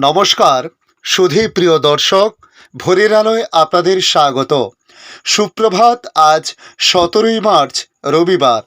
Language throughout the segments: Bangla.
নমস্কার, সুধী প্রিয় দর্শক, ভোরের আলোয় আপনাদের স্বাগত। সুপ্রভাত, আজ সতেরোই মার্চ, রবিবার।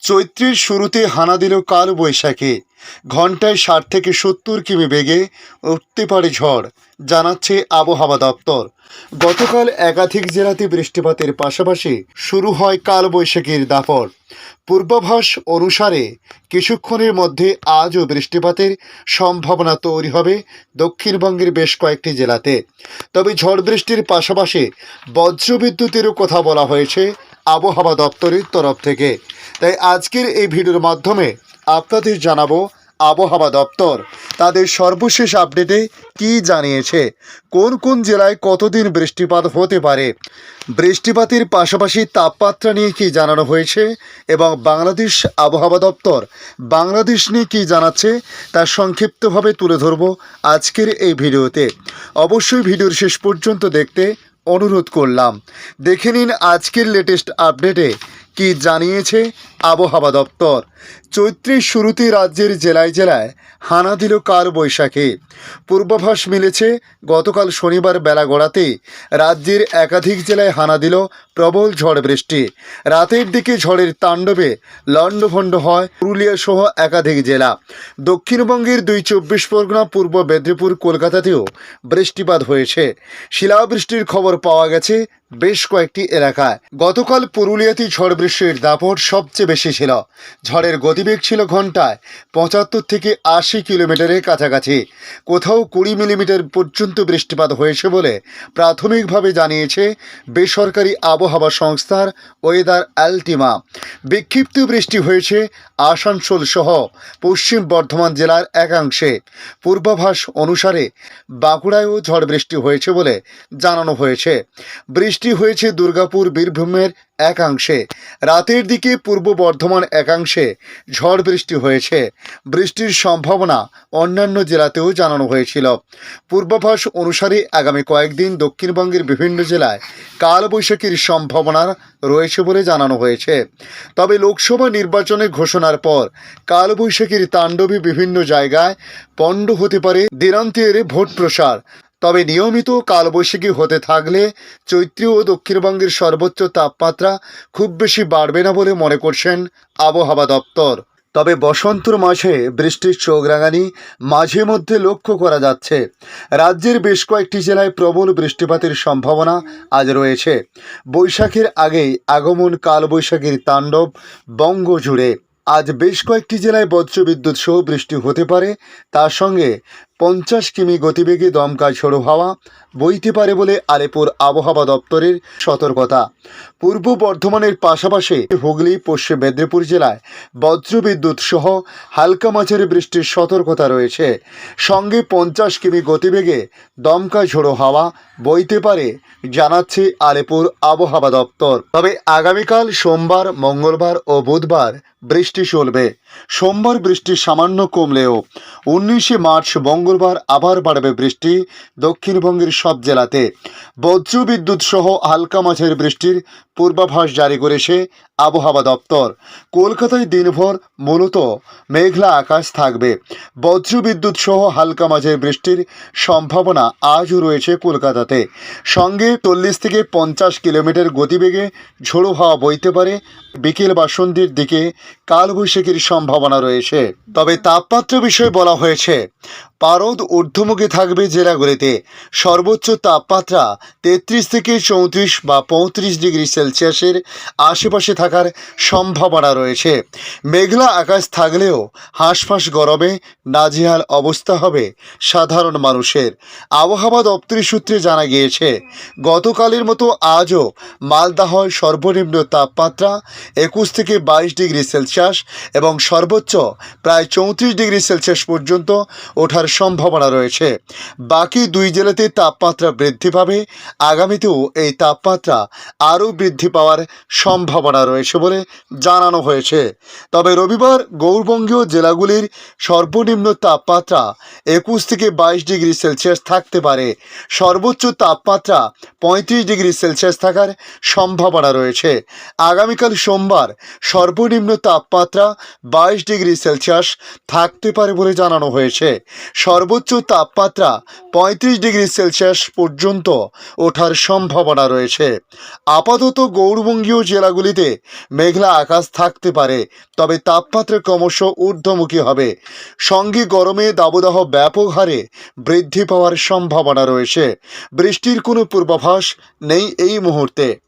চৈত্রের শুরুতে হানা দিল কাল বৈশাখী। ঘন্টায় ষাট থেকে সত্তর কিমি বেগে উঠতে পারে ঝড়, জানাচ্ছে আবহাওয়া দপ্তর। গতকাল একাধিক জেলাতে বৃষ্টিপাতের পাশাপাশি শুরু হয় কালবৈশাখীর দাপট। পূর্বাভাস অনুসারে কিছুক্ষণের মধ্যে আজও বৃষ্টিপাতের সম্ভাবনা তৈরি হবে দক্ষিণবঙ্গের বেশ কয়েকটি জেলাতে। তবে ঝড় বৃষ্টির পাশাপাশি বজ্রবিদ্যুতেরও কথা বলা হয়েছে আবহাওয়া দপ্তরের তরফ থেকে। তাই আজকের এই ভিডিওর মাধ্যমে আপনাদের জানাব আবহাওয়া দপ্তর। তাদের সর্বশেষ আপডেটে কি জানিয়েছে? কোন কোন জেলায় কতদিন বৃষ্টিপাত হতে পারে? বৃষ্টিপাতের পাশাপাশি তাপমাত্রা নিয়ে কি জানানো হয়েছে? এবং বাংলাদেশ আবহাওয়া দপ্তর বাংলাদেশ নিয়ে কি জানাচ্ছে? তা সংক্ষিপ্তভাবে তুলে ধরব আজকের এই ভিডিওতে। অবশ্যই ভিডিওর শেষ পর্যন্ত দেখতে অনুরোধ করলাম। দেখে নিন আজকের লেটেস্ট আপডেটে কি জানিয়েছে আবহাওয়া দপ্তর। চৈত্রের শুরুতে রাজ্যের জেলায় জেলায় হানা দিল কাল বৈশাখে। পূর্বাভাস মিলেছে, গতকাল শনিবার বেলা গড়াতে রাজ্যের একাধিক জেলায় হানা দিল প্রবল ঝড় বৃষ্টি। রাতের দিকে ঝড়ের তাণ্ডবে লণ্ডভণ্ড হয় পুরুলিয়া সহ একাধিক জেলা। দক্ষিণবঙ্গের দুই চব্বিশ পরগনা, পূর্ব মেদিনীপুর, কলকাতাতেও বৃষ্টিপাত হয়েছে। শিলাবৃষ্টির খবর পাওয়া গেছে বেশ কয়েকটি এলাকায়। গতকাল পুরুলিয়াতে ঝড় বৃষ্টির দাপট সবচেয়ে বেশি ছিল। ঝড়ের গতিবেগ ছিল ঘন্টায় পঁচাত্তর থেকে আশি কিলোমিটারের কাছাকাছি। কোথাও কুড়ি মিলিমিটার পর্যন্ত বৃষ্টিপাত হয়েছে বলে প্রাথমিকভাবে জানিয়েছে বেসরকারি আবহাওয়া সংস্থার ওয়েদার অ্যালটিমা। বিক্ষিপ্ত বৃষ্টি হয়েছে আসানসোল সহ পশ্চিম বর্ধমান জেলার একাংশে। পূর্বাভাস অনুসারে বাঁকুড়ায়ও ঝড় বৃষ্টি হয়েছে বলে জানানো হয়েছে। বৃষ্টি হয়েছে দুর্গাপুর, বীরভূমের একাংশে। রাতের দিকে পূর্ব বর্ধমান একাংশে ঝড় বৃষ্টি হয়েছে। বৃষ্টির সম্ভাবনা অন্যান্য জেলাতেও জানানো হয়েছিল। পূর্বাভাস অনুসারে আগামী কয়েকদিন দক্ষিণবঙ্গের বিভিন্ন জেলায় কালবৈশাখীর সম্ভাবনা রয়েছে বলে জানানো হয়েছে। তবে লোকসভা নির্বাচনের ঘোষণার পর কালবৈশাখীর তাণ্ডবে বিভিন্ন জায়গায় পণ্ড হতে পারে দিনান্তের ভোট প্রসার তবে নিয়মিত কালবৈশাখী হতে থাকলে চৈত্র ও দক্ষিণবঙ্গের সর্বোচ্চ তাপমাত্রা খুব বেশি বাড়বে না বলে মনে করছেন আবহাওয়া দপ্তর। তবে বসন্তর মাঝে বৃষ্টির চোখ রাঙানি মাঝে মধ্যে লক্ষ্য করা যাচ্ছে। রাজ্যের বেশ কয়েকটি জেলায় প্রবল বৃষ্টিপাতের সম্ভাবনা আজ রয়েছে। বৈশাখের আগেই আগমন কালবৈশাখীর তাণ্ডব বঙ্গ জুড়ে আজ বেশ কয়েকটি জেলায় বজ্রবিদ্যুৎ সহ বৃষ্টি হতে পারে। তার সঙ্গে পঞ্চাশ কিমি গতিবেগে দমকা ঝোড়ো হাওয়া বইতে পারে বলে আলিপুর আবহাওয়া দপ্তরের সতর্কতা। পূর্ব বর্ধমানের পাশাপাশি হুগলি, পশ্চিম মেদিনীপুর জেলায় বজ্রবিদ্যুৎ সহ হালকা মাঝারি বৃষ্টির সতর্কতা রয়েছে। সঙ্গে পঞ্চাশ কিমি গতিবেগে দমকা ঝোড়ো হাওয়া বইতে পারে, জানাচ্ছে আলিপুর আবহাওয়া দপ্তর। তবে আগামীকাল সোমবার, মঙ্গলবার ও বুধবার বৃষ্টি চলবে। সোমবার বৃষ্টি সামান্য কমলেও উনিশে মার্চ মঙ্গলবার আবার বাড়বে বৃষ্টি দক্ষিণবঙ্গের সব জেলাতে। বজ্রবিদ্যুৎ সহ হালকা মাঝের বৃষ্টির পূর্বাভাস জারি করেছে আবহাওয়া দপ্তর। কলকাতায় দিনভর মূলত মেঘলা আকাশ থাকবে। বজ্রবিদ্যুৎ সহ হালকা মাঝের বৃষ্টির সম্ভাবনা আজও রয়েছে কলকাতাতে। সঙ্গে চল্লিশ থেকে পঞ্চাশ কিলোমিটার গতিবেগে ঝোড়ো হাওয়া বইতে পারে। বিকেল বা সন্ধ্যের দিকে কালবৈশাখীর সম্ভাবনা রয়েছে। তবে তাপমাত্রা বিষয়ে বলা হয়েছে, পারদ ঊর্ধ্বমুখী থাকবে জেলাগুলিতে। সর্বোচ্চ তাপমাত্রা তেত্রিশ থেকে চৌত্রিশ বা পঁয়ত্রিশ ডিগ্রি সেলসিয়াসের আশেপাশে থাকার সম্ভাবনা রয়েছে। মেঘলা আকাশ থাকলেও হাঁসফাঁস গরমে নাজেহাল অবস্থা হবে সাধারণ মানুষের। আবহাওয়া দপ্তরের সূত্রে জানা গিয়েছে, গতকালের মতো আজও মালদাহয় সর্বনিম্ন তাপমাত্রা একুশ থেকে বাইশ ডিগ্রি সেলসিয়াস এবং সর্বোচ্চ প্রায় চৌত্রিশ ডিগ্রি সেলসিয়াস পর্যন্ত ওঠার সম্ভাবনা রয়েছে। বাকি দুই জেলাতে তাপমাত্রা বৃদ্ধি পাবে। আগামীতেও এই তাপমাত্রা আরও বৃদ্ধি পাওয়ার সম্ভাবনা রয়েছে। রয়েছে বলে জানানো হয়েছে। তবে রবিবার গৌরবঙ্গীয় জেলাগুলির সর্বনিম্ন তাপমাত্রা একুশ থেকে বাইশ ডিগ্রি সেলসিয়াস থাকতে পারে। সর্বোচ্চ তাপমাত্রা পঁয়ত্রিশ ডিগ্রি সেলসিয়াস থাকার সম্ভাবনা রয়েছে। আগামীকাল সোমবার সর্বনিম্ন তাপমাত্রা বাইশ ডিগ্রি সেলসিয়াস থাকতে পারে বলে জানানো হয়েছে। সর্বোচ্চ তাপমাত্রা পঁয়ত্রিশ ডিগ্রি সেলসিয়াস পর্যন্ত ওঠার সম্ভাবনা রয়েছে। আপাতত গৌরবঙ্গীয় জেলাগুলিতে মেঘলা আকাশ থাকতে পারে, তবে তাপমাত্রা ক্রমশ ঊর্ধ্বমুখী হবে। সঙ্গে গরমে দাবদাহ ব্যাপক হারে বৃদ্ধি পাওয়ার সম্ভাবনা রয়েছে। বৃষ্টির কোনো পূর্বাভাস নেই এই মুহূর্তে।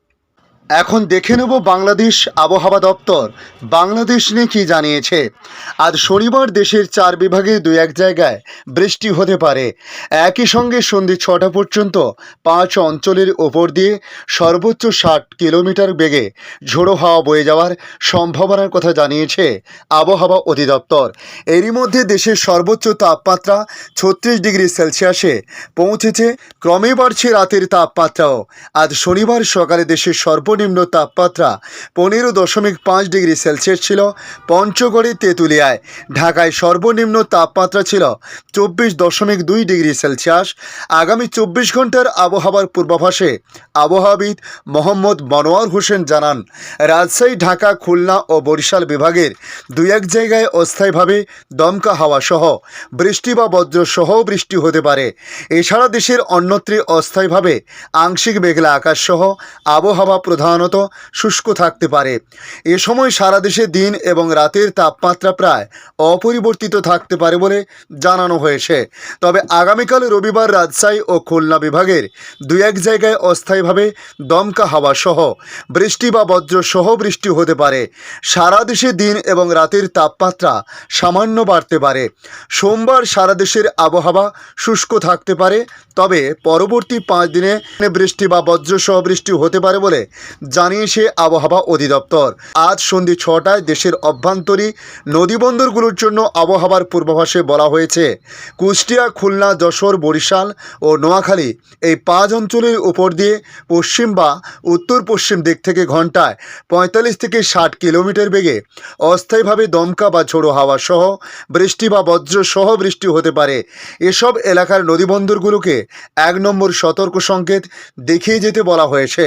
এখন দেখে নেব বাংলাদেশ আবহাওয়া দপ্তর। বাংলাদেশ নিয়ে কী জানিয়েছে। আজ শনিবার দেশের চার বিভাগে দুই এক জায়গায় বৃষ্টি হতে পারে। একই সঙ্গে সন্ধে ছটা পর্যন্ত পাঁচ অঞ্চলের ওপর দিয়ে সর্বোচ্চ ষাট কিলোমিটার বেগে ঝোড়ো হাওয়া বয়ে যাওয়ার সম্ভাবনার কথা জানিয়েছে আবহাওয়া অধিদপ্তর। এরই মধ্যে দেশের সর্বোচ্চ তাপমাত্রা ছত্রিশ ডিগ্রি সেলসিয়াসে পৌঁছেছে। ক্রমে বাড়ছে রাতের তাপমাত্রাও। আজ শনিবার সকালে দেশের সর্বনিম্ন তাপমাত্রা পনেরো দশমিক পাঁচ ডিগ্রি সেলসিয়াস ছিল। পঞ্চগড়ে তেঁতুলিয়ায় ঢাকায় সর্বনিম্ন তাপমাত্রা ছিল চব্বিশ দশমিক দুই ডিগ্রি সেলসিয়াস। আগামী চব্বিশ ঘণ্টার আবহাওয়ার পূর্বাভাসে আবহাওয়াবিদ মোহাম্মদ মনোয়ার হোসেন জানান, রাজশাহী, ঢাকা, খুলনা ও বরিশাল বিভাগের দুই এক জায়গায় অস্থায়ীভাবে দমকা হাওয়া সহ বৃষ্টি বা বজ্র সহ বৃষ্টি হতে পারে। এছাড়া দেশের অন্যত্রে অস্থায়ীভাবে আংশিক মেঘলা আকাশ সহ আবহাওয়া প্রধানত শুষ্ক থাকতে পারে। এ সময় সারা দেশে দিন এবং রাতের তাপমাত্রা প্রায় অপরিবর্তিত থাকতে পারে বলে জানানো হয়েছে। তবে আগামীকাল রবিবার রাজশাহী ও খুলনা বিভাগের দুই এক জায়গায় অস্থায়ীভাবে দমকা হাওয়া সহ বৃষ্টি বা বজ্র সহ বৃষ্টি হতে পারে। সারা দেশে দিন এবং রাতের তাপমাত্রা সামান্য বাড়তে পারে। সোমবার সারা দেশের আবহাওয়া শুষ্ক থাকতে পারে, তবে পরবর্তী পাঁচ দিনে বৃষ্টি বা বজ্র সহ বৃষ্টি হতে পারে বলে জানিয়েছে আবহাওয়া অধিদপ্তর। আজ সন্ধে ছটায় দেশের অভ্যন্তরী নদীবন্দরগুলোর জন্য আবহাওয়ার পূর্বাভাসে বলা হয়েছে, কুষ্টিয়া, খুলনা, যশোর, বরিশাল ও নোয়াখালী এই পাঁচ অঞ্চলের উপর দিয়ে পশ্চিম বা উত্তর পশ্চিম দিক থেকে ঘন্টায় পঁয়তাল্লিশ থেকে ষাট কিলোমিটার বেগে অস্থায়ীভাবে দমকা বা ঝোড়ো হাওয়া সহ বৃষ্টি বা বজ্র সহ বৃষ্টি হতে পারে। এসব এলাকার নদীবন্দরগুলোকে এক নম্বর সতর্ক সংকেত দেখিয়ে যেতে বলা হয়েছে।